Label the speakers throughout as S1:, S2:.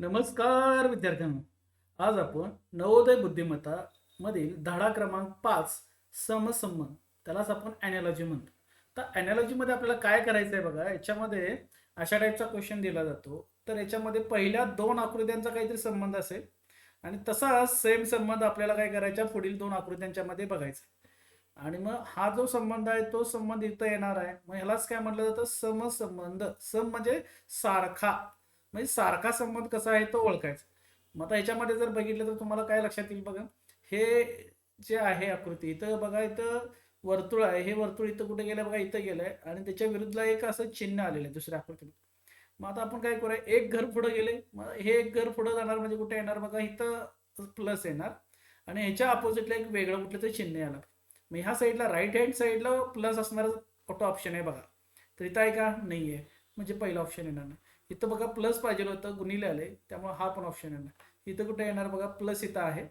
S1: नमस्कार विद्यार्थ्यांनो. आज आपण नवोदय बुद्धिमत्ता मधील धडा क्रमांक पाच समसंबंध. त्यालाच आपण अॅनॉलॉजी म्हणतो. तर अॅनॉलॉजीमध्ये आपल्याला काय करायचं आहे बघा याच्यामध्ये अशा टाईपचा क्वेश्चन दिला जातो. तर याच्यामध्ये पहिल्या दोन आकृत्यांचा काहीतरी संबंध असेल. आणि तसा सेम संबंध आपल्याला काय करायचा पुढील दोन आकृत्यांच्या मध्ये बघायचा आणि मग हा जो संबंध आहे तो संबंध इथं येणार आहे. मग ह्यालाच काय म्हटलं जातं? समसंबंध. सम म्हणजे सारखा. म्हणजे सारखा संबंध कसा आहे तो ओळखायचा. मग आता याच्यामध्ये जर बघितलं तर तुम्हाला काय लक्षात येईल बघा. हे जे आहे आकृती इथं बघा इथं वर्तुळ आहे. हे वर्तुळ इथं कुठे गेलं बघा इथं गेलंय. आणि त्याच्या विरुद्धला एक असं चिन्ह आलेलं आहे दुसऱ्या आकृतीत मग आता आपण काय करूया? एक घर पुढे गेले मग हे एक घर पुढे जाणार म्हणजे कुठे येणार? बघा इथं प्लस येणार. आणि ह्याच्या अपोजिटला एक वेगळं कुठलं तरी चिन्ह येणार मग ह्या साईडला राईट हँड साईडला प्लस असणारा ऑटो ऑप्शन आहे बघा. तर इथं आहे का? नाही आहे म्हणजे पहिला ऑप्शन येणार नाही. इथं बघा प्लस पाहिजे होतं गुणिले आले त्यामुळे हा पण ऑप्शन येणार. इथं कुठे येणार बघा प्लस इथं आहे.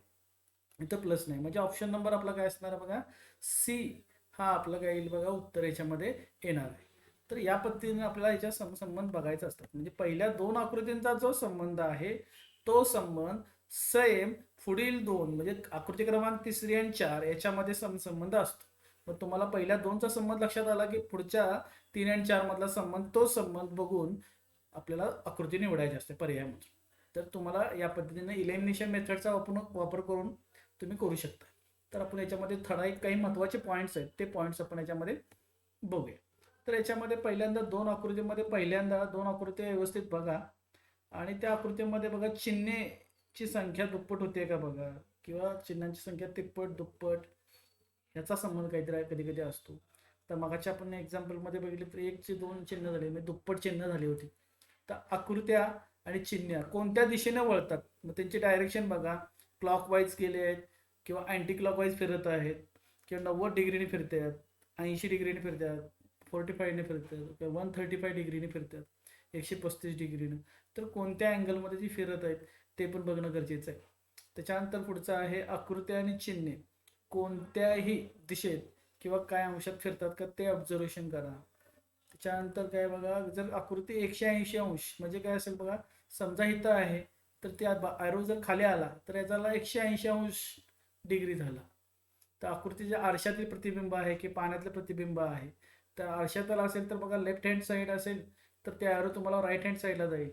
S1: इथं प्लस नाही. म्हणजे ऑप्शन नंबर आपला काय असणार बघा? सी हा आपला काय येईल बघा उत्तर याच्यामध्ये येणार आहे. तर या पद्धतीने आपल्याला याच्या सं- संबंध बघायचा असतात. म्हणजे पहिल्या दोन आकृतींचा जो संबंध आहे तो संबंध सेम पुढील दोन म्हणजे आकृती क्रमांक तिसरी आणि चार याच्यामध्ये समसंबंध असतो. मग तुम्हाला पहिल्या दोनचा संबंध लक्षात आला की पुढच्या तीन आणि चार मधला संबंध तो संबंध बघून आपल्याला आकृती निवडायची असते पर्यायामध्ये तर तुम्हाला या पद्धतीने इलेमिनेशन मेथडचा वापर वापर करून तुम्ही करू शकता. तर आपण याच्यामध्ये ठराविक काही महत्त्वाचे पॉईंट्स आहेत. ते पॉईंट्स आपण याच्यामध्ये बघूया. तर याच्यामध्ये पहिल्यांदा दोन आकृतीमध्ये पहिल्यांदा दोन आकृती व्यवस्थित बघा. आणि त्या आकृतीमध्ये बघा चिन्हेची संख्या दुप्पट होते का बघा? किंवा चिन्हांची संख्या तिप्पट दुप्पट ह्याचा संबंध काहीतरी कधी कधी असतो. तर मगाच्या आपण एक्झाम्पलमध्ये बघितले तर एकची दोन चिन्ह झाले म्हणजे दुप्पट चिन्ह झाली होती. तर आकृत्या आणि चिन्ह कोणत्या दिशेने वळतात? मग त्यांचे डायरेक्शन बघा. क्लॉकवाईज गेले आहेत किंवा अँटी क्लॉकवाईज फिरत आहेत किंवा नव्वद डिग्रीने फिरत आहेत ऐंशी डिग्रीने फिरत आहेत फोर्टी फायने आहेत किंवा वन थर्टी फाय डिग्रीने फिरत आहेत एकशे पस्तीस डिग्रीनं. तर कोणत्या अँगलमध्ये जी फिरत आहेत ते पण बघणं गरजेचं आहे. त्याच्यानंतर पुढचं आहे आकृत्या आणि चिन्हे. कोणत्याही दिशेत किंवा काय अंशात फिरतात का ते ऑब्झर्वेशन करा. त्याच्यानंतर काय बघा जर आकृती एकशे ऐंशी अंश म्हणजे काय असेल बघा समजा इथं आहे तर त्या ॲरो जर खाली आला तर याचा एकशे ऐंशी अंश डिग्री झाला. तर आकृतीच्या आरशातील प्रतिबिंब आहे की पाण्यातलं प्रतिबिंब आहे? तर आरशातला असेल तर बघा लेफ्ट हँड साईड असेल तर ते ॲरो तुम्हाला राईट हँड साईडला जाईल.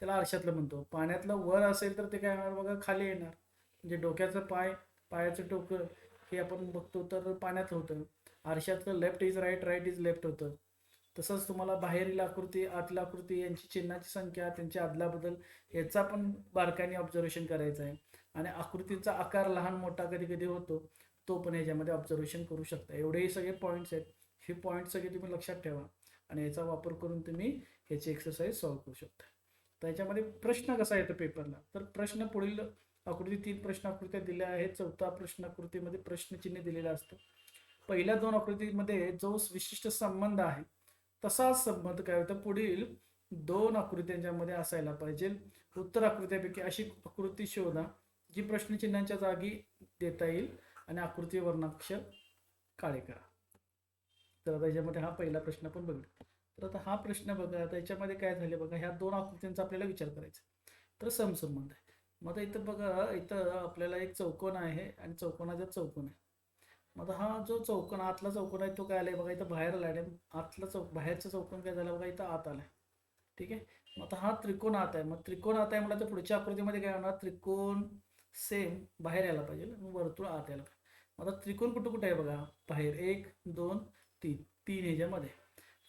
S1: त्याला आरशातलं म्हणतो. पाण्यातलं वर असेल तर ते काय होणार बघा खाली येणार. म्हणजे डोक्याचं पाय पायाचं डोकं हे आपण बघतो तर पाण्यात होतं. आरशातलं left is right right is left होतं. तसंच तुम्हाला बाहेरील आकृती आतल्या आकृती यांची चिन्हाची संख्या त्यांची अदलाबदल याचा पण बारकाईने ऑब्झर्वेशन करायचं आहे. आणि आकृतीचा आकार लहान मोठा कधी कधी होतो तो पण याच्यामध्ये ऑब्झर्वेशन करू शकता. एवढेही सगळे पॉईंट्स आहेत. हे पॉईंट सगळे तुम्ही लक्षात ठेवा. आणि याचा वापर करून तुम्ही ह्याची एक्सरसाइज सॉल्व्ह करू शकता. तर याच्यामध्ये प्रश्न कसा येतो पेपरला तर प्रश्न पुढील आकृती तीन प्रश्न आकृत्या दिल्या आहेत. चौथा प्रश्न आकृतीमध्ये प्रश्नचिन्ह दिलेला असतं. पहिल्या दोन आकृतीमध्ये जो विशिष्ट संबंध आहे तसाच संबंध काय होतं? पुढील दोन आकृत्यांच्यामध्ये असायला पाहिजे. उत्तर आकृत्यापैकी अशी आकृती शोधा जी प्रश्नचिन्हांच्या जागी देता येईल आणि आकृती वर्णाक्षर काळे करा. तर आता याच्यामध्ये हा पहिला प्रश्न आपण बघू तर आता हा प्रश्न बघा आता याच्यामध्ये काय झाले बघा ह्या दोन आकृत्यांचा आपल्याला विचार करायचा तर समसंबंध आहे. मग आता इथं बघा इथं आपल्याला एक चौकोन आहे आणि चौकोनाचा चौकोन आहे. मग आता हा जो चौकोन आतला चौकोन आहे तो काय आलाय बघा इथं बाहेर आलाय आहे आतला चौक बाहेरचं चौकोन काय झालं बघा इथं आत आलाय. ठीक आहे? मग आता हा त्रिकोण आत आहे. मग त्रिकोण आत आहे मला तर पुढच्या आकृतीमध्ये काय होणार? त्रिकोण सेम बाहेर यायला पाहिजे. मग वर्तुळ आत यायला पाहिजे. मग आता त्रिकोण कुठं कुठं आहे बघा? बाहेर. एक दोन तीन. तीन ह्याच्यामध्ये.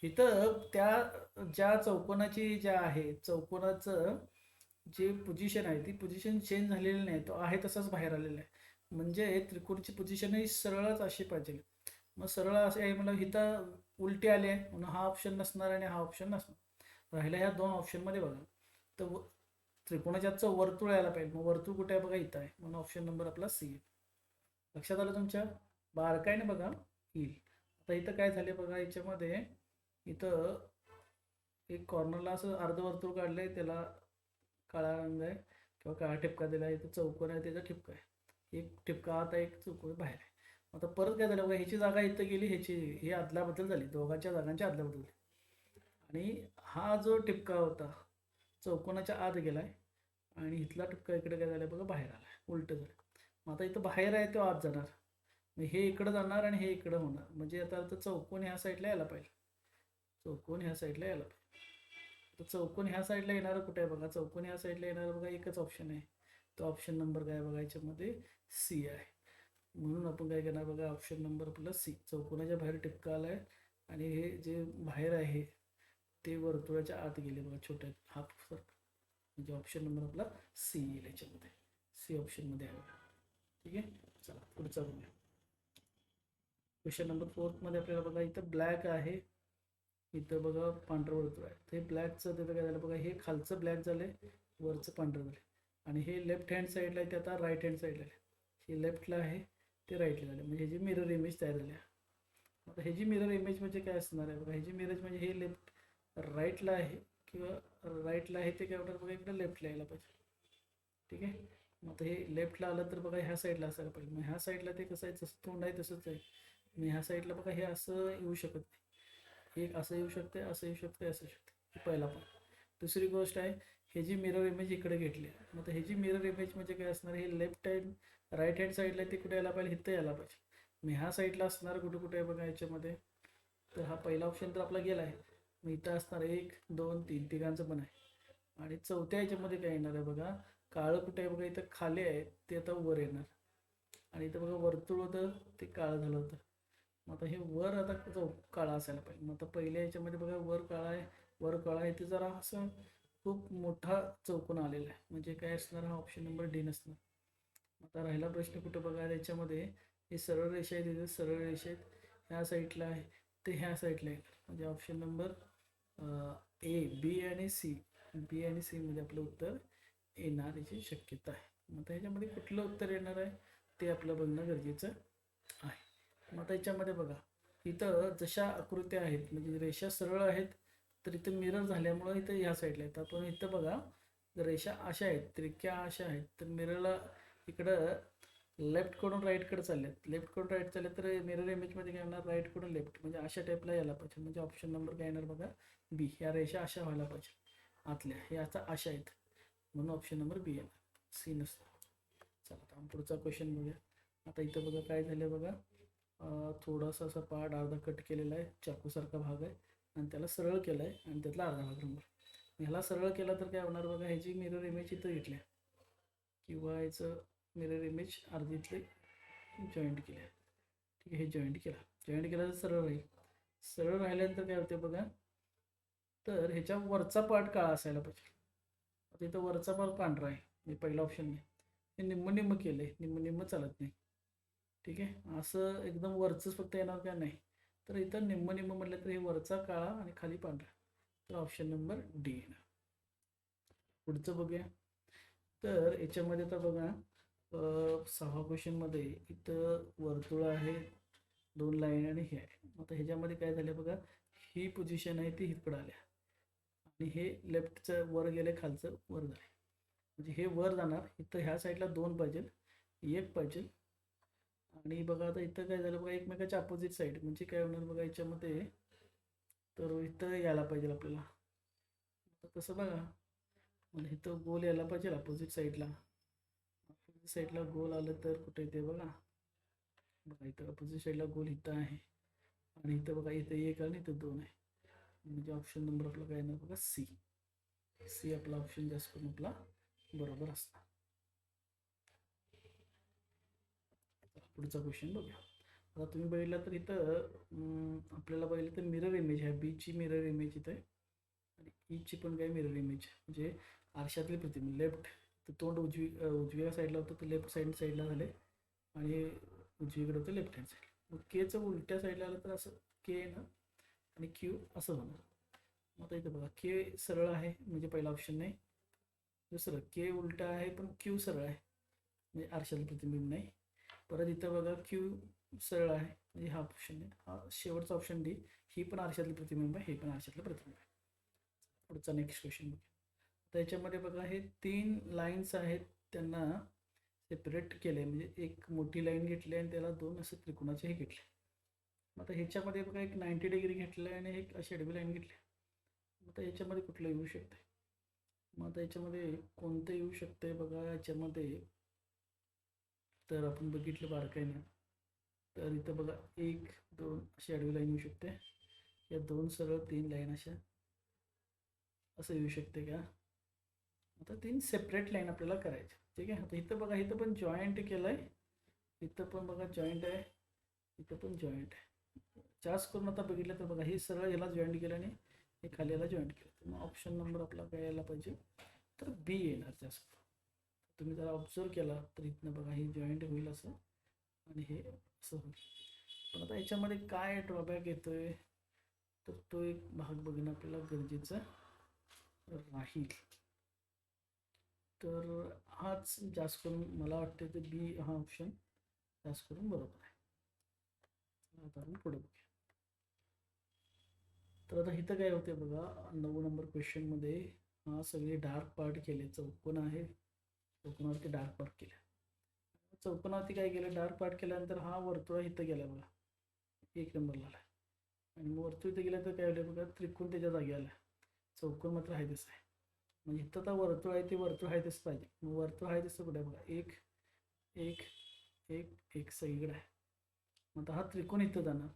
S1: इथं त्या ज्या चौकोनाची ज्या आहे चौकोनाचं जे पोझिशन आहे ती पोझिशन चेंज झालेली नाही. तो आहे तसाच बाहेर आलेला आहे. म्हणजे त्रिकोणची पोझिशन ही सरळच अशी पाहिजे. मग सरळ असे आहे म्हणलं इथं उलटी आली आहे म्हणून हा ऑप्शन नसणार आणि हा ऑप्शन नसणार. राहिला ह्या दोन ऑप्शनमध्ये बघा. तर व- त्रिकोणाच्या आजचं वर्तुळ यायला पाहिजे. मग वर्तुळ कुठे आहे बघा? इथं आहे. म्हणून ऑप्शन नंबर आपला सी आहे. लक्षात आलं तुमच्या? बारकाईने बघा. येईल. आता इथं काय झाले बघा? याच्यामध्ये इथं एक कॉर्नरला असं अर्धवर्तुळ काढलंय. त्याला काळा रंग आहे. किंवा काळा ठिपका दिला आहे इथं चौकोन आहे. त्याचा ठिपका आहे. एक ठिपका आता एक चुकून बाहेर आहे. आता परत काय झालं बघा ह्याची जागा इथं गेली ह्याची ही अदलाबदल झाली दोघांच्या जागांची अदलाबदल झाली. आणि हा जो ठिपका होता चौकोनाच्या आत गेला आहे आणि इथला ठिपका इकडे काय झाला बघा बाहेर आला आहे उलटं झालं मग आता इथं बाहेर आहे तो आत जाणार. मग हे इकडं जाणार आणि हे इकडं होणार. म्हणजे आता आता चौकोन ह्या साईडला यायला पाहिजे. चौकोन ह्या साईडला यायला पाहिजे. तर चौकोन ह्या साईडला येणारं कुठे आहे बघा? चौकोन ह्या साईडला येणारं बघा एकच ऑप्शन आहे. तो ऑप्शन नंबर काय बघा याच्यामध्ये सी आहे. म्हणून आपण काय करणार बघा ऑप्शन नंबर आपला सी चौकोनाच्या बाहेर टिपका आला आहे आणि हे जे बाहेर आहे ते वर्तुळाच्या आत गेले बघा छोट्या. हाफ सर्कल म्हणजे ऑप्शन नंबर आपला सी येईल याच्यामध्ये. सी ऑप्शनमध्ये आहे ठीक आहे? चला पुढचा बघूया. क्वेश्चन नंबर फोर्थमध्ये आपल्याला बघा इथं ब्लॅक आहे. इथं बघा पांढरं वर्तुळ आहे. ते ब्लॅकचं तिथं काय झालं बघा हे खालचं ब्लॅक झालं आहे वरचं पांढरं झालं आणि हे लेफ्ट हँड साईडला आहे ते आता राईट हँड साईडला आहे. हे लेफ्टला आहे ते राईटला झालं म्हणजे ह्याची मिरर इमेज तयार झाली आहे. आता ह्याची मिरर इमेज म्हणजे काय असणार आहे? बघा ह्याची मिरर म्हणजे हे लेफ्ट राईटला आहे किंवा राईटला आहे ते काय होणार बघा इकडे लेफ्टला यायला पाहिजे. ठीक आहे? मग आता हे लेफ्टला आलं तर बघा ह्या साईडला असायला पाहिजे. मग ह्या साईडला ते कसं आहे? जसं तोंड आहे तसंच आहे. मग ह्या साईडला बघा हे असं येऊ शकत नाही. एक असं येऊ शकते असं येऊ शकते असं येऊ शकते हे पहिला पण दुसरी गोष्ट आहे हे जी मिरर इमेज इकडे घेतली आहे. मग आता ह्याची मिरर इमेज म्हणजे काय असणार? हे लेफ्ट हँड राईट हँड साईडला ते कुठे यायला पाहिजे? इथं यायला पाहिजे. मी ह्या साईडला असणार कुठे कुठे आहे बघा याच्यामध्ये. तर हा पहिला ऑप्शन तर आपला गेला आहे मग इथं असणार एक दोन तीन तिघांचं पण आहे. आणि चौथ्या याच्यामध्ये काय येणार आहे बघा? काळं कुठे आहे बघा? इथं खाली आहे. ते आता वर येणार. आणि इथं बघा वर्तुळ होतं. ते काळं झालं होतं. मग आता हे वर आता चौ काळा असायला पाहिजे. मग आता पहिल्या याच्यामध्ये बघा वर काळा आहे. वर काळा आहे ते जरा असं खूप मोठा चौकोन आलेला आहे. म्हणजे काय असणार? हा ऑप्शन नंबर डी नसणार. आता राहिला प्रश्न कुठं बघा त्याच्यामध्ये? हे सरळ रेषा आहेत तिथे सरळ रेषा आहेत. ह्या साईडला आहे ते ह्या साईडला आहे म्हणजे ऑप्शन नंबर ए बी आणि सी बी आणि सीमध्ये आपलं उत्तर येणार याची शक्यता आहे. मग आता ह्याच्यामध्ये कुठलं उत्तर येणार आहे? ते आपलं बघणं गरजेचं आहे. मग आता याच्यामध्ये बघा. इथं जशा आकृत्या आहेत म्हणजे रेषा सरळ आहेत तर इथं मिरर झाल्यामुळं इथं ह्या साईडला आहेत. आपण इथं बघा रेषा अशा आहेत त्रिक्या अशा आहेत तर मिररला इकडं लेफ्टकडून राईटकडे आहेत लेफ्टकडून राईट चालले तर मिरर इमेजमध्ये काय होणार राईटकडून लेफ्ट म्हणजे अशा टाईपला यायला पाहिजे. म्हणजे ऑप्शन नंबर काय येणार बघा बी ह्या रेषा अशा व्हायला पाहिजे. आतल्या. हे आता अशा आहेत. म्हणून ऑप्शन नंबर बी येणार. सी नसतं. चला आता पुढचा क्वेश्चन बघूया. आता इथं बघा काय झालं बघा. थोडासा असा पार्ट अर्धा कट केलेला आहे. चाकूसारखा भाग आहे. आणि त्याला सरळ केला आहे आणि त्यातला अर्धा भाग नंबर ह्याला सरळ केला तर काय होणार बघा ह्याची मिरर इमेज इथं घेतल्या किंवा याचं मिरर इमेज अर्धी इथले जॉईंट केले. ठीक आहे हे जॉईंट केला. जॉईंट केला तर सरळ राहील. सरळ राहिल्यानंतर काय होते बघा तर ह्याच्या वरचा पार्ट काळा असायला पाहिजे. आता इथं वरचा पार्ट पांढरा आहे. हे पहिला ऑप्शन नाही हे निम्म निम्म केलं आहे निम्म निम्म चालत नाही. ठीक आहे? असं एकदम वरचंच फक्त येणार का नाही. तर इथं निम्म निम्म म्हटलं तर हे वरचा काळा आणि खाली पांढरा. तर ऑप्शन नंबर डी येणार. पुढचं बघूया. तर याच्यामध्ये आता बघा सहा क्वेश्चनमध्ये इथं वर्तुळ आहे दोन लाईन आणि हे आहे. आता ह्याच्यामध्ये काय झालं बघा ही पोझिशन आहे ती इकडं आल्या आणि हे लेफ्टचं वर गेले खालचं वर झालं म्हणजे हे वर जाणार इथं ह्या साईडला दोन पाहिजे एक पाहिजे आणि बघा आता इथं काय झालं बघा एकमेकाच्या अपोजिट साईड म्हणजे काय होणार बघा याच्यामध्ये? तर इथं यायला पाहिजे आपल्याला. तसं कसं बघा म्हणजे इथं गोल यायला पाहिजे अपोजिट साईडला साईडला गोल आलं तर कुठे येते बघा. बघा इथं अपोजिट साईडला गोल इथं आहे. आणि इथं बघा इथं एक आणि इथं दोन आहे. म्हणजे ऑप्शन नंबर आपला काय येणार बघा सी सी आपला ऑप्शन जास्त करून आपला बरोबर असणार. पुढचा क्वेश्चन बघूया. आता तुम्ही बघितला तर इथं आपल्याला बघितलं तर मिरर इमेज आहे. बीची मिरर इमेज इथं आहे. आणि e ईची पण काय मिरर इमेज म्हणजे आरशातली प्रतिमा लेफ्ट तर तोंड उजवी उजव्या साईडला होतं तर लेफ्ट साईड साईडला झाले. आणि उजवीकडे होतं लेफ्ट हँड साईड मग केचं उलट्या साईडला आलं तर असं के ना? आणि क्यू असं होणार. मग आता इथं बघा के सरळ आहे म्हणजे पहिला ऑप्शन नाही. दुसरं के उलटा आहे पण क्यू सरळ आहे. म्हणजे आरशातलं प्रतिबिंब नाही. परत इथं बघा क्यू सरळ आहे. म्हणजे हा ऑप्शन नाही हा शेवटचा ऑप्शन डी ही पण आरशातलं प्रतिबिंब आहे हे पण आरशातलं प्रतिबिंब आहे. पुढचा नेक्स्ट क्वेश्चन बघा त्याच्यामध्ये बघा हे तीन लाईन्स आहेत त्यांना सेपरेट केले. म्हणजे एक मोठी लाईन घेतली आणि त्याला दोन असं त्रिकोणाचेही घेतले. मग आता ह्याच्यामध्ये बघा एक नाईंटी डिग्री घेतलं आहे आणि एक अशी अडवी लाईन घेतली. मग आता ह्याच्यामध्ये कुठलं येऊ शकते? मग आता याच्यामध्ये कोणतं येऊ शकते बघा? याच्यामध्ये तर आपण बघितलं बारकाईने. तर इथं बघा एक दोन अशी आडवी लाईन येऊ शकते. या दोन सरळ तीन लाईन अशा असं येऊ शकते का? आता तीन सेपरेट लाईन आपल्याला करायच्या ठीक आहे? आता इथं बघा इथं पण जॉईंट केलं आहे इथं पण बघा जॉईंट आहे. इथं पण जॉईंट आहे. जास्त करून आता बघितलं तर बघा हे सरळ याला जॉईंट केलं आणि हे खाली याला जॉईंट केलं. तर मग ऑप्शन नंबर आपला काय यायला पाहिजे? तर बी येणार जास्त. तुम्ही जरा ऑब्झर्व केला तर इथनं बघा हे जॉईंट होईल असं आणि हे असं होईल. पण आता याच्यामध्ये काय ड्रॉबॅक येतोय? तर तो एक भाग बघणं आपल्याला गरजेचं राहील. तर हाच जास्त करून मला वाटते तर बी हा ऑप्शन जास्त करून बरोबर आहे. आता आपण पुढे बघूया. तर आता इथं काय होते बघा नऊ नंबर क्वेश्चनमध्ये हा सगळे डार्क पार्ट केले चौकोन आहे. चौकोनावरती डार्क पार्ट केले. चौकोनावरती काय केलं? डार्क पार्ट केल्यानंतर हा वर्तुळा इथं गेला बघा. एक नंबरला आला आणि मग वर्तुळ इथं गेलं तर काय होईल बघा? त्रिकोण त्याच्या जागी आला चौकोन मात्र आहे तसं आहे. म्हणजे इथं आता वर्तुळ आहे ते वर्तुळ आहे तसं पाहिजे. मग वर्तुळ आहे तसं कुठे आहे बघा? एक एक एक एक सगळीकडे आहे. मग आता हा त्रिकोण इथं जाणार.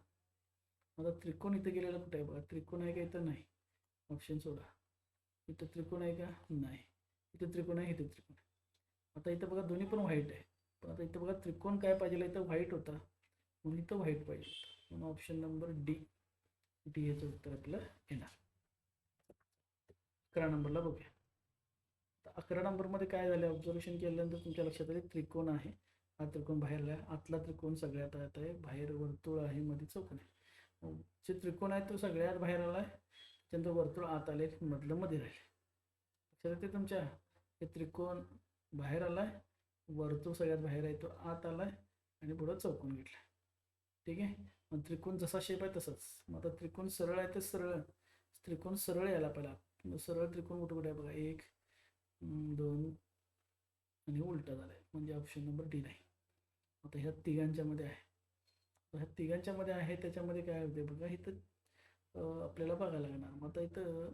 S1: आता त्रिकोण इथं गेलेला कुठे आहे बघा? त्रिकोण आहे का इथं? नाही. ऑप्शन सोडा. इथं त्रिकोण आहे का? नाही. इथं त्रिकोण आहे इथं त्रिकोण आता इथं बघा दोन्ही पण व्हाईट आहे. पण आता इथं बघा त्रिकोण काय पाहिजे? इथं व्हाईट होता. म्हणून इथं व्हाईट पाहिजे होतं. म्हणून ऑप्शन नंबर डी डी याचं उत्तर आपलं येणार. अकरा नंबरला बघूया. अकरा नंबरमध्ये काय झालं? ऑब्झर्वेशन केल्यानंतर तुमच्या लक्षात आले त्रिकोण आहे. हा त्रिकोण बाहेर आहे. आतला त्रिकोण सगळ्यात आत आहे. बाहेर वर्तुळ आहे मध्ये चौकोन आहे. जे त्रिकोण आहे तो सगळ्यात बाहेर आला आहे. त्यानंतर वर्तुळ आत आले मधलं मध्ये राहिले. लक्षात येते तुमच्या? हे त्रिकोण बाहेर आला आहे. वर्तुळ सगळ्यात बाहेर आहे तो आत आला आहे आणि पुढं चौकोन घेतला ठीक आहे? मग त्रिकोण जसा शेप आहे तसंच. मग आता त्रिकोण सरळ आहे तर सरळ. त्रिकोण सरळ यायला पहिला सरळ त्रिकोण कुठे कुठे आहे बघा? एक दोन आणि उलटा झाला आहे म्हणजे ऑप्शन नंबर डी नाही. आता ह्या तिघांच्यामध्ये आहे. ह्या तिघांच्यामध्ये आहे त्याच्यामध्ये काय होते बघा इथं आपल्याला बघायला लागणार. मग आता इथं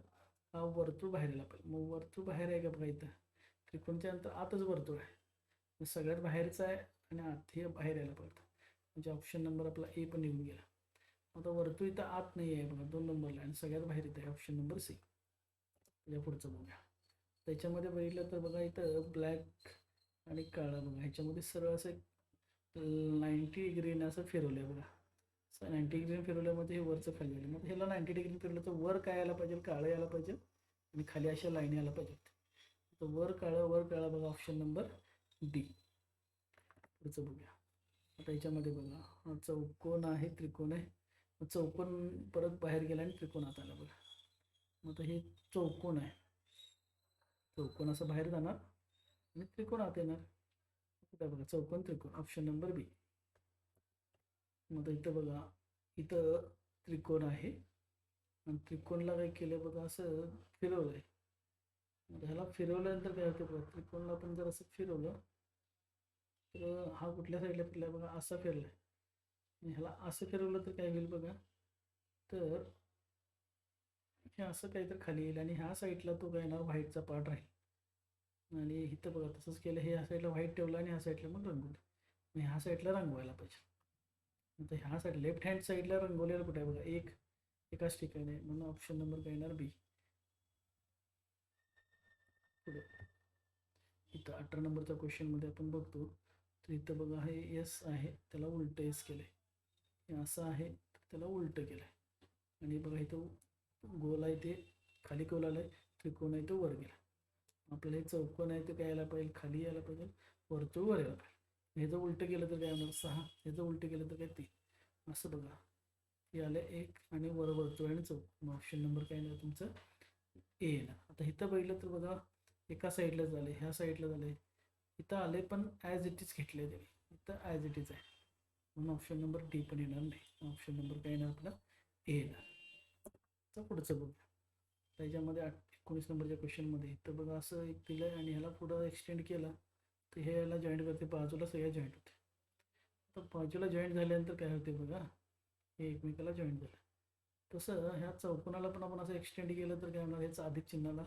S1: हा वर्तुळ बाहेर यायला पाहिजे. मग वर्तुळ बाहेर आहे का बघा इथं? त्रिकोणच्या नंतर आतच वर्तुळ आहे. सगळ्यात बाहेरचं आहे आणि आत हे बाहेर यायला पाहिजे म्हणजे ऑप्शन नंबर आपला ए पण येऊन गेला. आता वर्तुळ इथं आत नाही आहे बघा दोन नंबरला आणि सगळ्यात बाहेर इथं आहे ऑप्शन नंबर सी या पुढचं बघूया. त्याच्यामध्ये बघितलं तर बघा इथं ब्लॅक आणि काळा बघा. ह्याच्यामध्ये सरळ असं नाईंटी डिग्रीने असं फिरवलं आहे बघा सर नाईंटी डिग्रीने फिरवल्यामध्ये हे वरचं खाली आलं. मग ह्याला नाईंटी डिग्रीने फिरवलं तर वर काय यायला पाहिजे? काळं यायला पाहिजे. आणि खाली अशा लाईन यायला पाहिजेत. तर वर काळं वर काळं बघा ऑप्शन नंबर डी पुढचं बघूया. आता याच्यामध्ये बघा. हा चौकोन आहे त्रिकोण आहे. मग चौकोन परत बाहेर गेला आणि त्रिकोणात आला बघा. मग आता हे चौकोन आहे. चौकोन असं बाहेर जाणार? आणि त्रिकोण आत येणार. कुठे बघा चौकोन त्रिकोण ऑप्शन नंबर बी मग इथं बघा इथं त्रिकोण आहे. आणि त्रिकोणला काय केलं बघा असं फिरवलं आहे मग ह्याला फिरवल्यानंतर काय होतं बघा त्रिकोणला पण जर असं फिरवलं तर हा कुठल्या साईडला फिरला बघा असा फिरला आहे ह्याला असं फिरवलं तर काय होईल बघा तर हे असं काहीतरी खाली येईल आणि ह्या साईडला तो काय येणार? व्हाईटचा पार्ट राहील. आणि इथं बघा तसंच केलं. हे ह्या साईडला व्हाईट ठेवलं आणि ह्या साईडला मग रंगवलं. मग ह्या साईडला रंगवायला पाहिजे. आता ह्या साईड लेफ्ट हँड साईडला रंगवलेलं कुठे आहे बघा? एक एकाच ठिकाणी आहे. म्हणून ऑप्शन नंबर काय येणार? बी. पुढे. इथं अठरा नंबरच्या क्वेश्चनमध्ये आपण बघतो. तर इथं बघा हे एस आहे. त्याला उलटं एस केलं आहे हे असं आहे त्याला उलटं केलं आहे आणि बघा इथं गोल आहे ते खाली गोल आलं आहे त्रिकोण आहे तो वर गेला. आपल्याला हे चौकोन आहे ते काय यायला पाहिजे खाली यायला पाहिजे वर्तुळ वर यायला पाहिजे. हे जर उलटं केलं तर काय होणार? सहा. हे जर उलटं केलं तर काय? तीन. असं बघा. हे आलं एक आणि वर वरतो आणि चौक ऑप्शन नंबर काय येणार तुमचं? ए येणार. आता इथं बघितलं तर बघा एका साईडला झालं ह्या साईडला झालं इथं आले पण ॲज इट इज घेतले ते इथं ॲज इट इज आहे. म्हणून ऑप्शन नंबर डी पण येणार नाही. ऑप्शन नंबर काय येणार आपला? ए येणार. तर पुढचं बघूया त्याच्यामध्ये आठ एकोणीस नंबरच्या क्वेश्चनमध्ये तर बघा असं एक दिलं आहे आणि ह्याला पुढं एक्सटेंड केला तर हे याला जॉईंट करते. बाजूला सगळ्या जॉईंट होते तर बाजूला जॉईंट झाल्यानंतर काय होते बघा हे एकमेकाला जॉईंट झालं. तसं ह्या चौकोनाला पण आपण असं एक्सटेंड केलं तर काय होणार? याचं अधिक चिन्हाला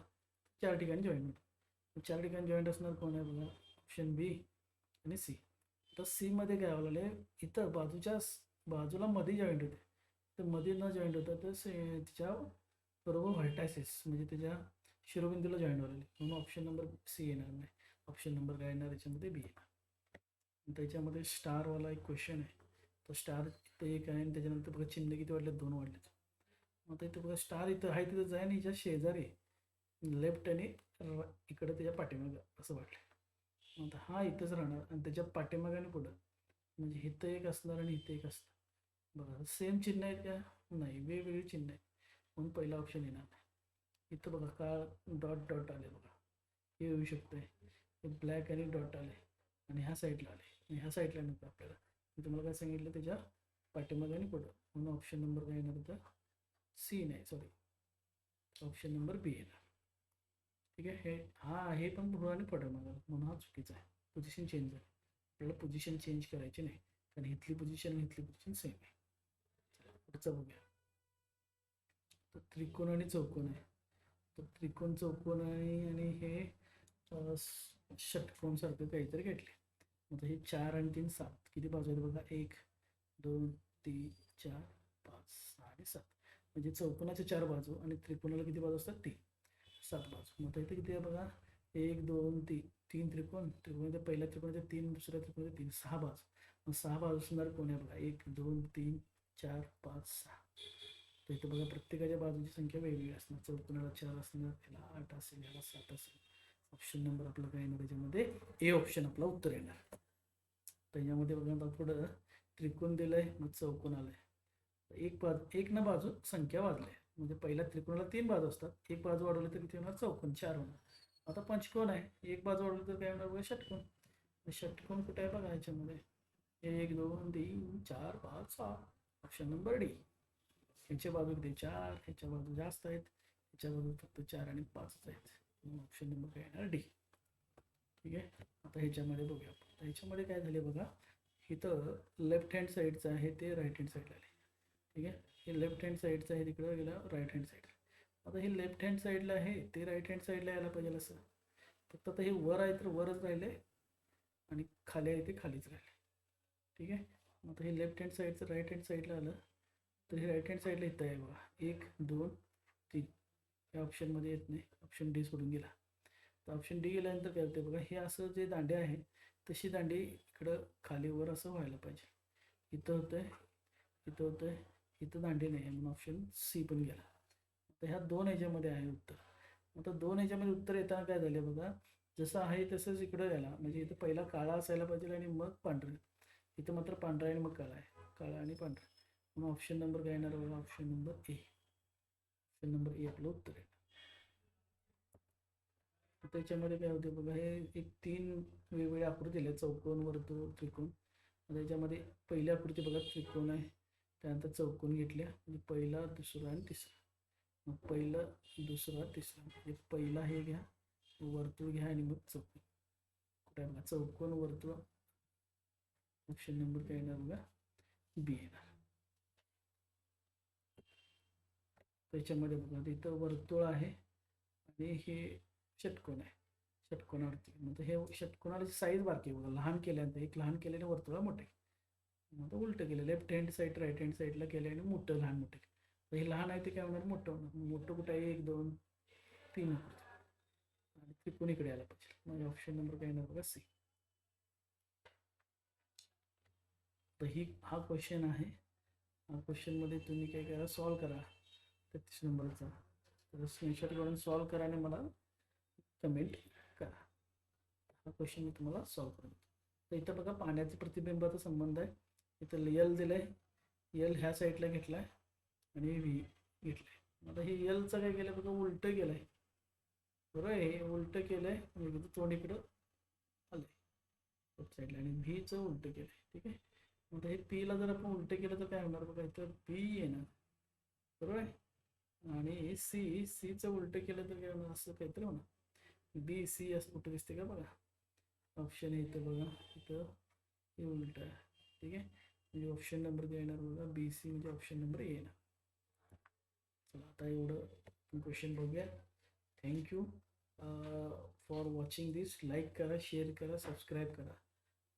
S1: चार ठिकाणी जॉईंट होतं. चार ठिकाणी जॉईंट असणार कोण आहे बघा? ऑप्शन बी आणि सी तर सीमध्ये काय व्हायला लागले इथं बाजूच्या बाजूला मध्ये जॉईंट होते. तर मध्ये न जॉईंट होतं तर से तिच्या बरोबर व्हर्टायसिस म्हणजे त्याच्या शिरोबिंदूला जॉईंट व्हायला म्हणून ऑप्शन नंबर सी येणार नाही. ऑप्शन नंबर काय येणार? याच्यामध्ये बी येणार. त्याच्यामध्ये स्टारवाला एक क्वेश्चन आहे. तो स्टार इथं एक आहे आणि त्याच्यानंतर बघा चिन्ह किती वाढले दोन वाढलेत. मग आता इथं बघा स्टार इथं आहे तिथं जाय आणि हिच्या शेजारी लेफ्ट आणि इकडं त्याच्या पाठीमागं असं वाटलं मग आता हा इथंच राहणार. आणि त्याच्या पाठीमागं आणि पुढं. म्हणजे इथं एक असणार आणि इथं एक असणार. बघा सेम चिन्ह आहेत का? नाही वेगवेगळी चिन्ह आहेत. म्हणून पहिला ऑप्शन येणार नाही. इथं बघा काळ डॉट डॉट आले बघा. हे येऊ शकतं हे ब्लॅक आणि डॉट आले. आणि ह्या साईडला आले. आणि ह्या साईडला नको आपल्याला. मी तुम्हाला काय सांगितलं? त्याच्या पाठीमागे आणि पुढं. म्हणून ऑप्शन नंबर काय येणार होता? सी नाही सॉरी ऑप्शन नंबर बी येणार. ठीक आहे? हे हा हे पण पुढं आणि पुढं मागं म्हणून हा चुकीचा आहे. पोझिशन चेंज आहे आपल्याला पोझिशन चेंज करायची नाही. कारण इथली पोझिशन आणि इथली पोझिशन सेम आहे. पुढचं बघूया तर त्रिकोण आणि चौकोन आहे. तर त्रिकोण चौकोन आहे आणि हे षटकोण सारखं काहीतरी घेतले. मग हे चार आणि तीन सात. किती बाजू आहेत बघा? एक दोन तीन चार पाच सहा आणि सात. म्हणजे चौकोनाच्या चार बाजू आणि त्रिकोणाला किती बाजू असतात? तीन. सात बाजू. मग इथे किती आहे बघा? एक दोन तीन तीन त्रिकोण. त्रिकोणाच्या म्हणजे पहिल्या त्रिकोणाचे तीन दुसऱ्या त्रिकोणाचे तीन. सहा बाजू. मग सहा बाजू असणार कोण आहे बघा? एक दोन तीन चार पाच सहा. तर इथं बघा प्रत्येकाच्या बाजूची संख्या वेगवेगळी असणार. चौकोनाला चार असणार याला आठ असेल याला सात असेल. ऑप्शन नंबर आपला काय येणार त्याच्यामध्ये? ए ऑप्शन आपला उत्तर येणार. त्याच्यामध्ये बघा आता पुढं त्रिकोण दिलंय मग चौकोन आलंय. एक बाजू एक ना बाजू संख्या वाढली. म्हणजे पहिल्या त्रिकोणाला तीन बाजू असतात. एक बाजू वाढवली तर किती होणार? चौकोन चार होणार. आता पंचकोन आहे. एक बाजू वाढवली तर काय होणार बघा? षटकोन षटकोन कुठे आहे बघा ह्याच्यामध्ये एक दोन तीन चार पाच सहा. ऑप्शन नंबर डी ह्याच्या बाजू किती चार ह्याच्या बाजू जास्त आहेत ह्याच्या बाजू फक्त चार आणि पाचच आहेत. ऑप्शन नंबर काय येणार? डी ठीक आहे? आता ह्याच्यामध्ये बघूया आपण. आता ह्याच्यामध्ये काय झाले बघा इथं लेफ्ट हँड साईडचं आहे ते राईट हँड साईडला आले ठीक आहे? हे लेफ्ट हँड साईडचं आहे तिकडं गेलं राईट हँड साईड आता हे लेफ्ट हँड साईडला आहे ते राईट हँड साईडला यायला पाहिजे असं. फक्त आता हे वर आहे तर वरच राहिले आणि खाली आहे ते खालीच राहिले ठीक आहे? मग आता हे लेफ्ट हँड साईडचं राईट हँड साईडला आलं. तर हे राईट हँड साईडला इथं आहे बघा. एक दोन तीन. या ऑप्शनमध्ये येत नाही. ऑप्शन डी सोडून गेला. तर ऑप्शन डी गेल्यानंतर काय होते बघा हे असं जे दांडे आहे तशी दांडी इकडं खाली वर असं व्हायला पाहिजे. इथं होतं आहे इथं होतं आहे इथं दांडी नाही आहे म्हणून ऑप्शन सी पण गेला. तर ह्या दोन ह्याच्यामध्ये आहे उत्तर. आता दोन ह्याच्यामध्ये उत्तर येताना काय झाले बघा जसं आहे तसंच इकडं याला. म्हणजे इथं पहिला काळा असायला पाहिजे आणि मग पांढरं. इथं मात्र पांढरा आणि मग काळा आहे. काळा आणि पांढरा. म्हणून ऑप्शन नंबर काय येणार बघा? Option number A option number A आपलं उत्तर आहे. त्याच्यामध्ये काय होते बघा हे एक तीन वेगवेगळ्या आकृती दिल्या चौकोन वर्तुळ त्रिकोण. त्याच्यामध्ये याच्यामध्ये पहिली आकृती बघा त्रिकोण आहे. त्यानंतर चौकोन घेतल्या. म्हणजे पहिला दुसरा आणि तिसरा. मग पहिलं दुसरा तिसरा. म्हणजे पहिला हे घ्या वर्तुळ घ्या आणि मग चौकोन. कुठे बघा? चौकोन वर्तुळ ऑप्शन नंबर काय येणार बघा बी येणार त्याच्यामध्ये बघा इथं वर्तुळ आहे आणि हे षटकोन आहे षटकोनावरती मग हे षटकोनाची साईज बारकी आहे बघा लहान केल्यानंतर एक लहान केल्याने वर्तुळा मोठे मग आता उलटं केलं left hand side right hand साईडला केलं आणि मोठं लहान मोठं तर हे लहान आहे ते काय होणार मोठं होणार मोठं कुठं आहे एक दोन तीन आणि त्रिकोण इकडे आला पाहिजे म्हणजे ऑप्शन नंबर काय येणार बघा सी तर ही हा क्वेश्चन आहे. हा क्वेश्चनमध्ये तुम्ही काय करा सॉल्व करा. तेहतीस नंबरचा. तर स्क्रीनशॉट काढून सॉल्व करा आणि मला कमेंट करा. हा क्वेश्चन मी तुम्हाला सॉल्व करून तर इथं बघा पाण्याचे प्रतिबिंबाचा संबंध आहे. इथं यल दिलं आहे यल ह्या साईडला घेतला आहे आणि व्ही घेतलं आहे आता हे यलचं काय केलं बघा उलटं केलं आहे बरोबर आहे हे उलटं केलं आहे म्हणजे आणि तोंड इकडं आलं आहे साईडला आणि व्हीचं उलटं केलं आहे ठीक आहे? मग हे पीला जर आपण उलटं केलं तर काय होणार बघा इथं पी येणार. बरोबर आहे? आणि सी सीचं उलटं केलं तर काय होणार? असं काहीतरी होणार. बी सी असं कुठं दिसते का बघा? ऑप्शन इथं बघा. इथं हे उलट आहे. ठीक आहे? म्हणजे ऑप्शन नंबर जे येणार बघा. बी सी म्हणजे ऑप्शन नंबर ए येणार. चला आता एवढं क्वेश्चन बघूया. Thank you for watching this like करा शेअर करा सबस्क्राईब करा.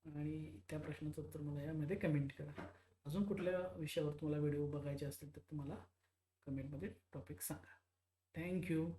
S1: आणि त्या प्रश्नाचं उत्तर मला यामध्ये कमेंट करा. अजून कुठल्या विषयावर तुम्हाला व्हिडिओ बघायचे असतील तर तुम्हाला कमेंटमध्ये टॉपिक सांगा. थँक्यू